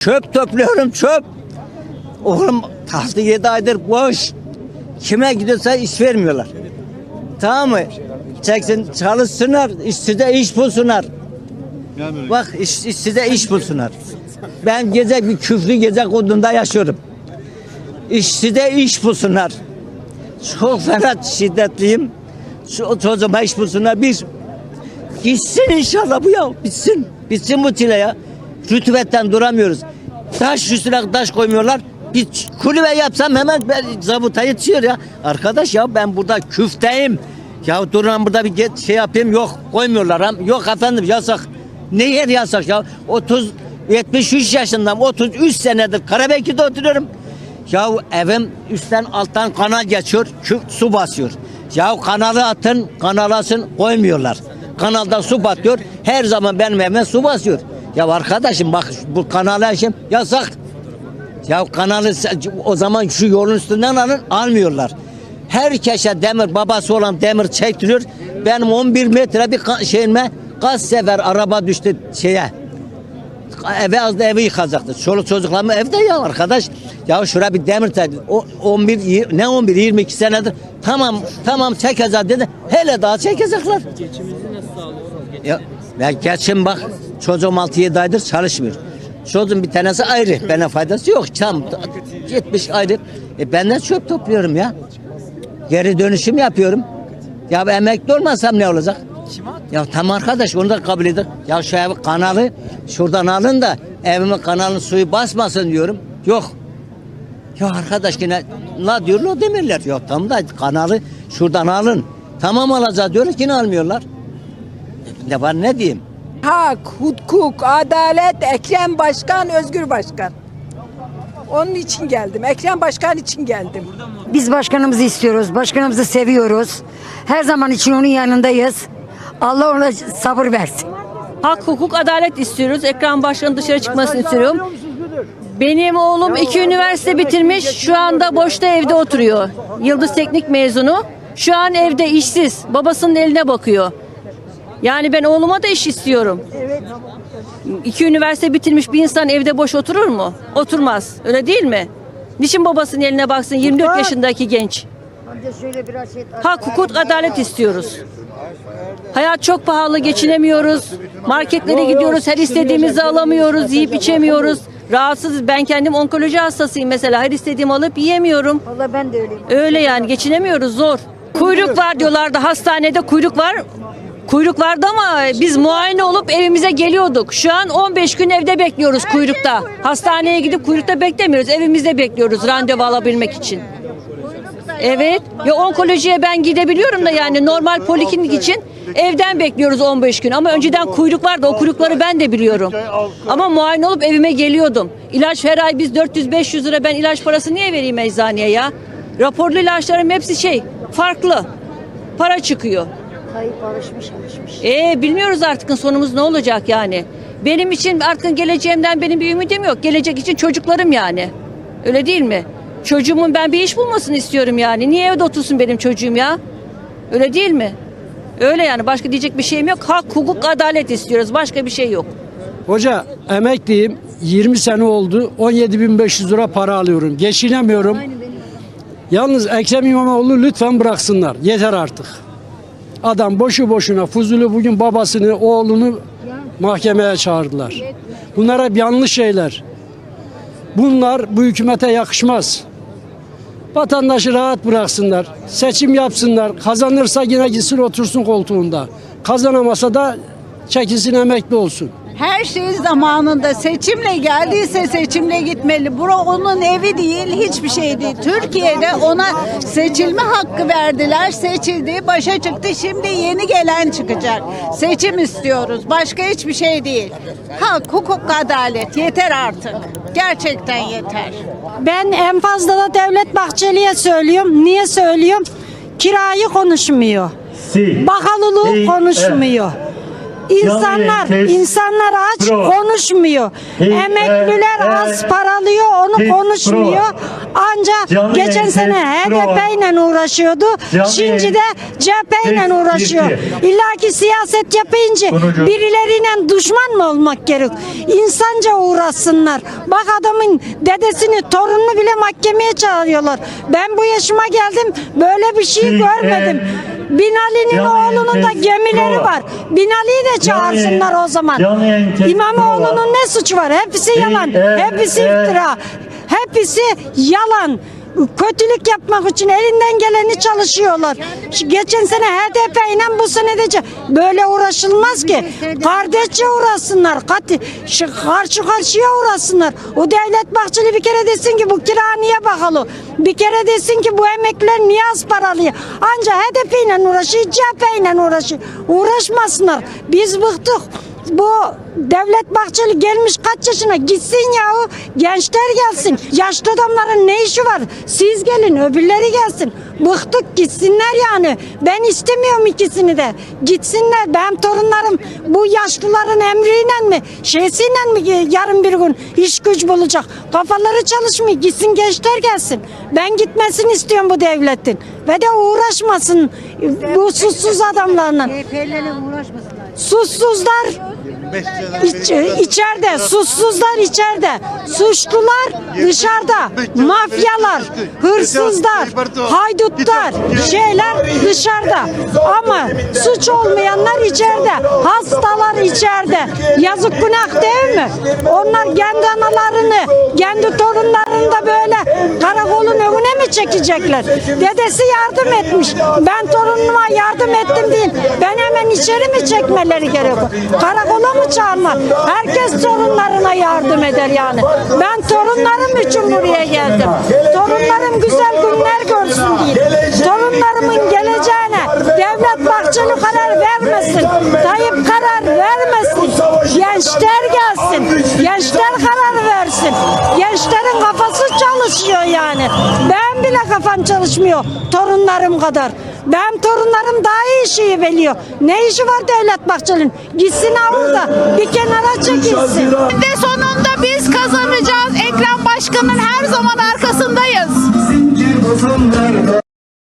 Çöp topluyorum çöp. Oğlum hafta yedi aydır boş. Kime gidiyorsa iş vermiyorlar. Tamam mı? Çeksin çalışsınlar, işsize iş bulsunlar. Bak iş, işsize iş bulsunlar. Ben gece bir küflü gece kodunda yaşıyorum. İşsize iş bulsunlar. Çok fena şiddetliyim. Şu çocuğuma iş bulsunlar. Bir, Gitsin inşallah bu ya. Bitsin. Bitsin bu çile ya. Rütübetten duramıyoruz. Taş üstüne taş koymuyorlar. Bir kulübe yapsam hemen ben zabıta yetişiyor ya. Arkadaş ya ben burada küfteyim. Ya durun burada bir get- şey yapayım yok koymuyorlar. Yok efendim yasak. Ne yer yasak ya? 30 73 yaşındayım. 33 senedir Karabekir'de oturuyorum. Ya evim üstten alttan kanal geçiyor, kü- su basıyor. Ya kanalı atın, kanalasın koymuyorlar. Kanalda su batıyor, her zaman benim evime su basıyor. Ya arkadaşım bak bu kanala şimdi yasak. Ya kanalı o zaman şu yolun üstünden alın, almıyorlar. Herkese demir, babası olan demir çektiriyor. Benim 11 metre bir şeyime kaç sefer araba düştü şeye, eve az da evi yıkacaktı. Çoluk çocuklarımı evde ya arkadaş. Ya şura bir demir tel. O 11 yir- ne 11 22 senedir tamam tamam çekeceğiz dedi. Hele daha çekecekler. Ya ben geçim bak çocuğum 6 7 aydır çalışmıyor. Çocuğum bir tanesi ayrı. Bana faydası yok. Tam 70 ayrı. E ben de çöp topluyorum ya. Geri dönüşüm yapıyorum. Ya ben emekli olmasam ne olacak? Ya tam arkadaş onu da kabul edin. Ya şu ev kanalı şuradan alın da evimin kanalın suyu basmasın diyorum. Yok. Ya arkadaş yine la diyor o demirler. Ya tam da kanalı şuradan alın. Tamam alacağız diyoruz yine almıyorlar. Ne var ne diyeyim? Hak, hukuk, adalet, Ekrem Başkan, Özgür Başkan. Onun için geldim. Ekrem Başkan için geldim. Biz başkanımızı istiyoruz. Başkanımızı seviyoruz. Her zaman için onun yanındayız. Allah ona sabır versin. Hak, hukuk, adalet istiyoruz. Ekran başkanı dışarı çıkmasını istiyorum. Benim oğlum iki üniversite bitirmiş. Şu anda boşta evde oturuyor. Yıldız Teknik mezunu. Şu an evde işsiz. Babasının eline bakıyor. Yani ben oğluma da iş istiyorum. İki üniversite bitirmiş bir insan evde boş oturur mu? Oturmaz. Öyle değil mi? Niçin babasının eline baksın 24 yaşındaki genç? Hak, hukuk, adalet istiyoruz. Hayat çok pahalı, geçinemiyoruz. Marketlere gidiyoruz, her istediğimizi alamıyoruz, yiyip içemiyoruz. Rahatsızız. Ben kendim onkoloji hastasıyım mesela. Her istediğimi alıp yiyemiyorum. Vallahi ben de öyleyim. Öyle yani geçinemiyoruz zor. Kuyruk var diyorlardı hastanede kuyruk var. Kuyruk vardı ama biz muayene olup evimize geliyorduk. Şu an 15 gün evde bekliyoruz kuyrukta. Hastaneye gidip kuyrukta beklemiyoruz. Evimizde bekliyoruz randevu alabilmek için. Evet. Ya onkolojiye ben gidebiliyorum da yani normal poliklinik için evden bekliyoruz 15 gün. Ama önceden kuyruk vardı. O kuyrukları ben de biliyorum. Ama muayene olup evime geliyordum. İlaç her ay biz 400-500 lira ben ilaç parası niye vereyim eczaneye ya? Raporlu ilaçların hepsi şey farklı. Para çıkıyor. Tayyip alışmış alışmış. E bilmiyoruz artık sonumuz ne olacak yani. Benim için artık geleceğimden benim bir ümidim yok. Gelecek için çocuklarım yani. Öyle değil mi? Çocuğumun ben bir iş bulmasını istiyorum yani. Niye evde otursun benim çocuğum ya? Öyle değil mi? Öyle yani başka diyecek bir şeyim yok. Hak, hukuk, adalet istiyoruz. Başka bir şey yok. Hoca emekliyim. 20 sene oldu. 17.500 lira para alıyorum. Geçinemiyorum. Yalnız Ekrem İmamoğlu lütfen bıraksınlar. Yeter artık. Adam boşu boşuna Fuzuli bugün babasını, oğlunu mahkemeye çağırdılar. Bunlar hep yanlış şeyler. Bunlar bu hükümete yakışmaz. Vatandaşı rahat bıraksınlar. Seçim yapsınlar. Kazanırsa yine gitsin otursun koltuğunda. Kazanamasa da çekilsin emekli olsun. Her şey zamanında seçimle geldiyse seçimle gitmeli. Bura onun evi değil, hiçbir şey değil. Türkiye'de ona seçilme hakkı verdiler. Seçildi, başa çıktı. Şimdi yeni gelen çıkacak. Seçim istiyoruz. Başka hiçbir şey değil. Hak, hukuk, adalet yeter artık. Gerçekten yeter. Ben en fazla da Devlet Bahçeli'ye söylüyorum. Niye söylüyorum? Kirayı konuşmuyor. Bakalılığı konuşmuyor. İnsanlar, insanlar aç konuşmuyor. Emekliler az paralıyor onu konuşmuyor. Anca Canlı geçen sene. HDP ile uğraşıyordu. Şimdi de CHP ile uğraşıyor. İlla ki siyaset yapınca Sonucu. birileriyle düşman mı olmak gerek? İnsanca uğraşsınlar. Bak adamın dedesini, torununu bile mahkemeye çağırıyorlar. Ben bu yaşıma geldim böyle bir şey Siz, görmedim. e, Binali'nin oğlunun da gemileri var. var. Binali'yi de çağırsınlar o zaman. İmamoğlu'nun ne suçu var? Hepsi yalan. e, Hepsi e, iftira. Hepsi yalan. Kötülük yapmak için elinden geleni çalışıyorlar. Geçen sene HDP ile bu sene de böyle uğraşılmaz ki. Kardeşçe uğraşsınlar. Kat, şu karşı karşıya uğraşsınlar. O devlet bahçeli bir kere desin ki bu kira niye bakalım? Bir kere desin ki bu emekliler niye az paralıyor? Anca HDP ile uğraşıyor, CHP ile uğraşıyor. Uğraşmasınlar. Biz bıktık. Bu Devlet Bahçeli gelmiş kaç yaşına? Gitsin yahu gençler gelsin. Yaşlı adamların ne işi var? Siz gelin öbürleri gelsin. Bıktık gitsinler yani. Ben istemiyorum ikisini de. Gitsinler benim torunlarım. Bu yaşlıların emriyle mi şeysiyle mi yarın bir gün iş güç bulacak? Kafaları çalışmıyor. Gitsin gençler gelsin. Ben gitmesini istiyorum bu devletin. Ve de uğraşmasın bu susuz adamlarla. Suçsuzlar iç, içeride, suçsuzlar içeride, suçlular dışarıda, mafyalar, hırsızlar, haydutlar, şeyler dışarıda. Ama suç olmayanlar içeride, hastalar içeride. Yazık günah değil mi? Onlar kendi analarını, kendi torunlarını da böyle karakolun önüne çekecekler? Dedesi yardım etmiş. Ben torunuma yardım ettim değil. Ben hemen içeri mi çekmeleri gerekiyor? Karakola mı çağırmak? Herkes torunlarına yardım eder yani. Ben torunlarım için buraya geldim. Torunlarım güzel günler görsün diye. Torunlarımın geleceğine devlet bahçeli karar vermesin. Tayyip karar vermesin. Gençler gelsin. Gençler karar versin. Gençlerin kafası çalışıyor yani. Ben bile kafam çalışmıyor torunlarım kadar. Benim torunlarım daha iyi şeyi biliyor. Ne işi var Devlet Bahçeli'nin? Gitsin avluda bir kenara çekilsin. Ve sonunda biz kazanacağız. Ekrem Başkan'ın her zaman arkasındayız. Zincir